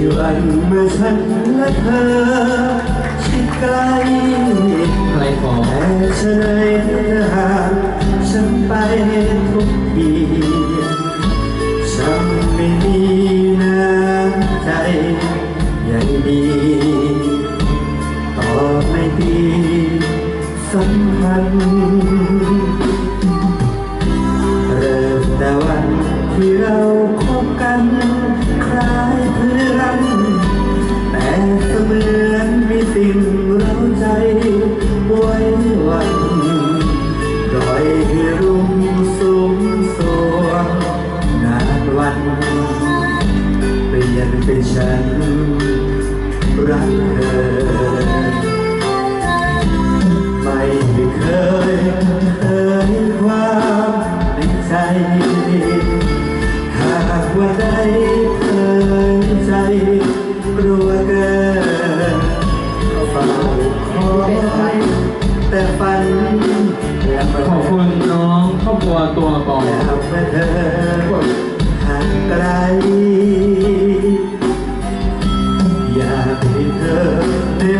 กี่วันเมื่อฉันและเธอชิดใกล้ใครขอแต่ฉันเลยห่างฉันไปทุกทีฉันไม่มีน้ำใจอย่างดีต่อไม่ดีสัมพันธ์ ลี่ยนเป็นฉันรักเธอ ไม่เคยเคยความในใจ หากว่าได้เคยใจกลัวเกินเฝ้าคอยแต่ฝันขอบคุณน้องครอบครัวตัวก่อน แล้วเมื่อเธอ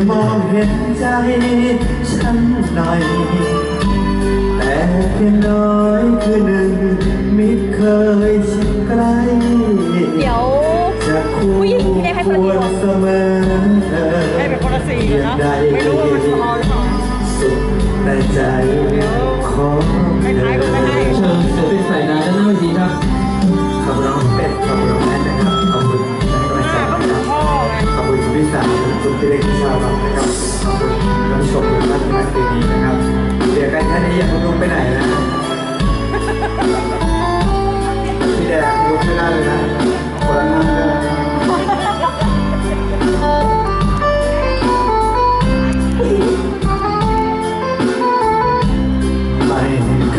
มองเห็นใจฉันหน่อย แต่เพียงน้อยคือหนึ่งมิตรเคยชิดใกล้เดี๋ยว จะคู่ผู้หญิงที่ได้ให้คคนละวรสีเสมอเธอให้เป็นคนละสีเพียนะไม่รู้ว่ามันจะพอหรือเปล่า สุขในใจของให้เธท้ายก็ไม่ให้อเชิญศิลปินสายดาวด้านหน้าเวทีครับ ขอบคุณน้องเป็ดขอบคุณน้องแอนนะครับ ขอบคุณที่ให้กำลังใจหน้าก็เหมือนนะครับพ่อไง ขอบคุณคุณพิสารขอบคุณพี่เล็ก ที่ชาวบ้านนะครับขอบคุณน้องชมทุกท่านในคืนนี้นะครับเดี๋ยวกันแค่นี้อย่าเพิ่งลุกไปไหนนะพี่แดงลุกไม่ได้เลยนะคนละท่านเลยนะไม่เค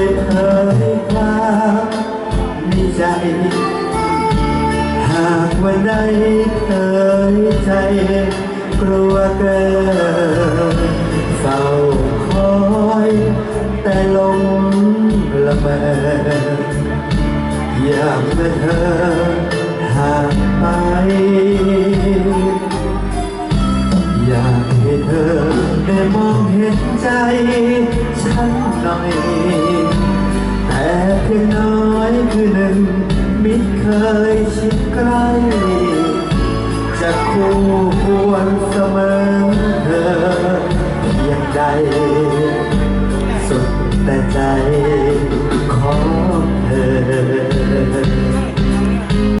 ยเคยความในใจหากวันใดเคยใจ กลัวเกินเฝ้าคอยแต่ลมละเมออยากเมื่อเธอห่างไป อยากให้เธอได้มองเห็นใจ ฉันหน่อยแต่เพียงน้อยคือหนึ่งมิเคยชิดใกล้ ขอเธอ